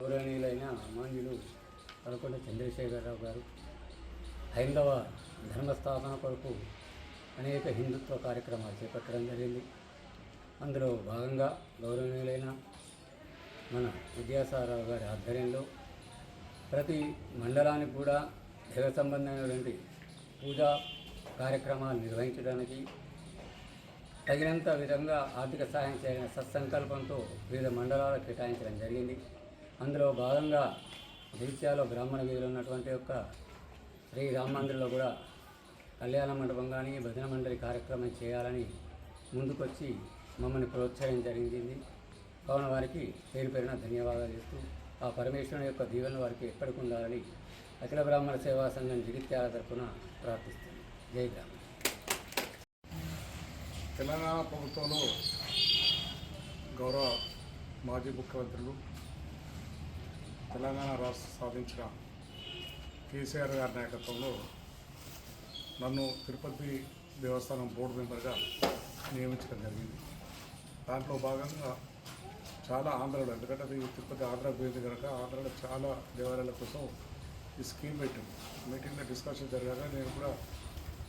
గౌరవనీయులైన మాన్యులు పదకొండ చంద్రశేఖరరావు గారు హైందవ ధర్మస్థాపన కొరకు అనేక హిందుత్వ కార్యక్రమాలు చేపట్టడం జరిగింది అందులో భాగంగా గౌరవనీయులైన మన విద్యాసారావు గారి ఆధ్వర్యంలో ప్రతి మండలానికి కూడా దైవ సంబంధమైనటువంటి పూజా కార్యక్రమాలు నిర్వహించడానికి తగినంత విధంగా ఆర్థిక సహాయం చేయాలనే సత్సంకల్పంతో వివిధ మండలాలు కేటాయించడం జరిగింది. అందులో భాగంగా జగిత్యాలో బ్రాహ్మణ వీధిలో ఉన్నటువంటి యొక్క శ్రీ రామ మందిర్లో కూడా కళ్యాణ మండపం కానీ భజన మండలి కార్యక్రమం చేయాలని ముందుకొచ్చి మమ్మల్ని ప్రోత్సాహం జరిగింది. కావున వారికి పేరు పేరున ధన్యవాదాలు చేస్తూ ఆ పరమేశ్వరుని యొక్క దీవెన వారికి ఎప్పటికి ఉండాలని అఖిల బ్రాహ్మణ సేవా సంఘం జగిత్యాల తరఫున ప్రార్థిస్తుంది జై బ్రాహ్మణ తెలంగాణ ప్రభుత్వంలో గౌరవ మాజీ ముఖ్యమంత్రులు తెలంగాణ రాష్ట్ర సాధించిన కేసీఆర్ గారి నాయకత్వంలో నన్ను తిరుపతి దేవస్థానం బోర్డు మెంబర్గా నియమించడం జరిగింది. దాంట్లో భాగంగా చాలా ఆంధ్రలో ఎందుకంటే అది తిరుపతి ఆంధ్ర పోయింది కనుక ఆంధ్రలో చాలా దేవాలయాల కోసం ఈ స్కీమ్ పెట్టాం. మీటింగ్లో డిస్కషన్ జరిగాక నేను కూడా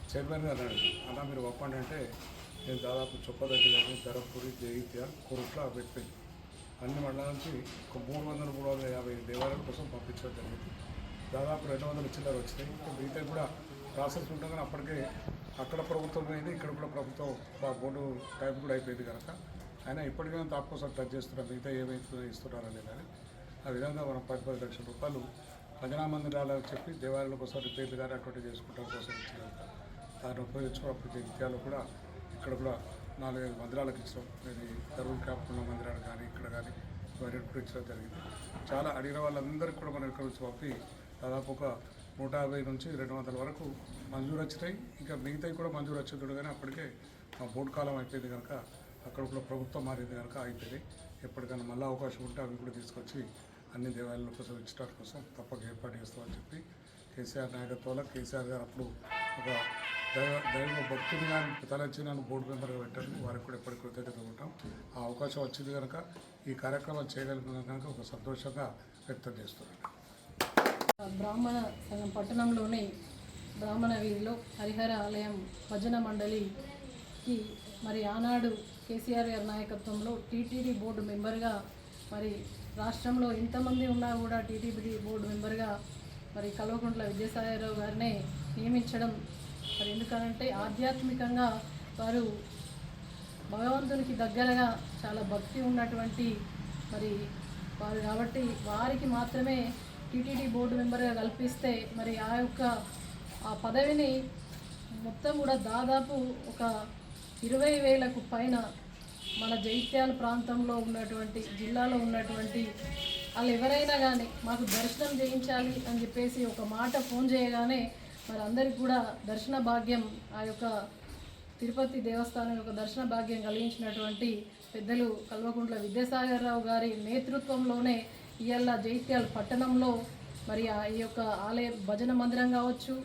చైర్మన్గా అన్నాడు అలా మీరు ఒప్పండి అంటే నేను దాదాపు చొప్పదగ్గి కానీ ధరపూరి జగిత్యాల కొరుట్ల పెట్టింది అన్ని మండలాల నుంచి ఒక మూడు వందల మూడు వందల యాభై దేవాలయాల కోసం పంపించడం జరిగింది. దాదాపు రెండు వందల చిల్లర వచ్చినాయి. ఇంకా మిగతా కూడా ప్రాసెస్ ఉండగానే అప్పటికే అక్కడ ప్రభుత్వం అయింది ఇక్కడ కూడా ప్రభుత్వం ఆ బోర్డు టైం కూడా అయిపోయింది కనుక. అయినా ఇప్పటికైనా తాపు కోసం టచ్ చేస్తున్నారు. మిగతా ఏమైతుందో ఇస్తున్నారని కానీ ఆ విధంగా మనం పది పది లక్షల రూపాయలు భజనా మందిరాలకు చెప్పి దేవాలయాల కోసం రిపేర్లు కానీ అటువంటి చేసుకోవడం కోసం ఇచ్చిన దాన్ని ఉపయోగించుకుని ప్రతి జగిత్యాలో కూడా ఇక్కడ కూడా నాలుగైదు మందిరాలకు ఇచ్చాం ఇది దరువులు కాపుకున్న మందిరాలు కానీ ఇక్కడ కానీ ఇవన్నీ కూడా ఇచ్చడం జరిగింది. చాలా అడిగిన వాళ్ళందరికీ కూడా మనం ఇక్కడ నుంచి పంపి దాదాపు ఒక నూట యాభై నుంచి రెండు వందల వరకు మంజూరు వచ్చినాయి. ఇంకా మిగతాయి కూడా మంజూరు వచ్చింది కానీ అప్పటికే మా బోర్డు కాలం అయిపోయింది కనుక అక్కడ కూడా ప్రభుత్వం మారింది కనుక అయిపోయింది. ఎప్పటికైనా మళ్ళీ అవకాశం ఉంటే అవి కూడా తీసుకొచ్చి అన్ని దేవాలయాలను ప్రసవించడం కోసం తప్పక ఏర్పాటు చేస్తామని చెప్పి కేసీఆర్ నాయకత్వంలో కేసీఆర్ గారు అప్పుడు ఒక దైవ దైవ భక్తుని కానీ తలచి నన్ను బోర్డు మెంబర్గా పెట్టాను వారికి కూడా ఎప్పటికీ కృతజ్ఞత ఉంటాం. ఆ అవకాశం వచ్చింది కనుక ఈ కార్యక్రమం చేయగలిగిన కనుక ఒక సంతోషంగా వ్యక్తం చేస్తున్నాను. బ్రాహ్మణ సంఘం పట్టణంలోని బ్రాహ్మణ వీధిలో హరిహర ఆలయం భజన మండలికి మరి ఆనాడు కేసీఆర్ గారి నాయకత్వంలో టీటీడీ బోర్డు మెంబర్గా మరి రాష్ట్రంలో ఎంతమంది ఉన్నా కూడా టీటీడీ బోర్డు మెంబర్గా మరి కల్వకుంట్ల విద్యాసాగరరావు గారిని నియమించడం మరి ఎందుకనంటే ఆధ్యాత్మికంగా వారు భగవంతునికి దగ్గరగా చాలా భక్తి ఉన్నటువంటి మరి వారు కాబట్టి వారికి మాత్రమే టీటీడీ బోర్డు మెంబర్గా కల్పిస్తే మరి ఆ యొక్క ఆ పదవిని మొత్తం కూడా దాదాపు ఒక ఇరవై వేలకు పైన మన జైత్యాల ప్రాంతంలో ఉన్నటువంటి జిల్లాలో ఉన్నటువంటి వాళ్ళు ఎవరైనా కానీ మాకు దర్శనం చేయించాలి అని చెప్పేసి ఒక మాట ఫోన్ చేయగానే మరి అందరికి కూడా దర్శన భాగ్యం ఆ యొక్క తిరుపతి దేవస్థానం యొక్క దర్శన భాగ్యం కలిగించినటువంటి పెద్దలు కల్వకుంట్ల విద్యాసాగర్ రావు గారి నేతృత్వంలోనే ఇవాళ జైత్యాల పట్టణంలో మరి ఆ ఈ యొక్క ఆలయ భజన మందిరం కావచ్చు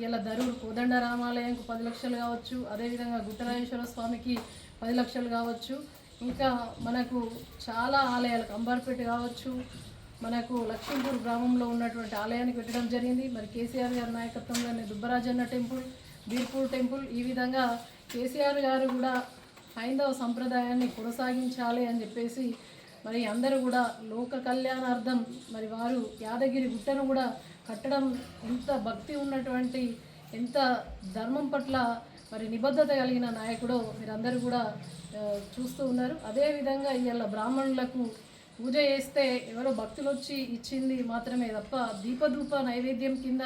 ఇలా దరూరు కోదండ రామాలయంకు పది లక్షలు కావచ్చు అదేవిధంగా గుట్టరాజేశ్వర స్వామికి పది లక్షలు కావచ్చు. ఇంకా మనకు చాలా ఆలయాలు అంబర్పేట కావచ్చు. మనకు లక్ష్మీపూర్ గ్రామంలో ఉన్నటువంటి ఆలయానికి పెట్టడం జరిగింది. మరి కేసీఆర్ గారి నాయకత్వంలోనే దుబ్బరాజన్న టెంపుల్ బీర్పూర్ టెంపుల్ ఈ విధంగా కేసీఆర్ గారు కూడా హైందవ సంప్రదాయాన్ని కొనసాగించాలి అని చెప్పేసి మరి అందరూ కూడా లోక కళ్యాణార్థం మరి వారు యాదగిరి గుట్టను కూడా కట్టడం ఎంత భక్తి ఉన్నటువంటి ఎంత ధర్మం పట్ల మరి నిబద్ధత కలిగిన నాయకుడో మీరందరూ కూడా చూస్తూ ఉన్నారు. అదేవిధంగా ఇవాళ బ్రాహ్మణులకు పూజ చేస్తే ఎవరో భక్తులు వచ్చి ఇచ్చింది మాత్రమే తప్ప దీపధూప నైవేద్యం కింద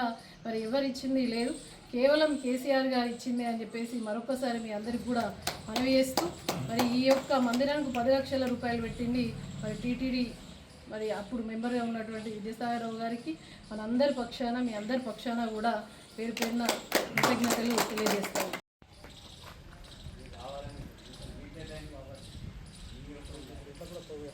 మరి ఎవరు ఇచ్చింది లేదు. కేవలం కేసీఆర్ గారు ఇచ్చింది అని చెప్పేసి మరొకసారి మీ అందరికి కూడా మనవి చేస్తూ మరి ఈ యొక్క మందిరానికి పది లక్షల రూపాయలు పెట్టింది మరి టీటీడీ. మరి అప్పుడు మెంబర్గా ఉన్నటువంటి విజయసాయిరావు గారికి మనందరి పక్షాన మీ అందరి పక్షాన కూడా పేరు పేరున కృతజ్ఞతలు డెవలప్ అయ్యే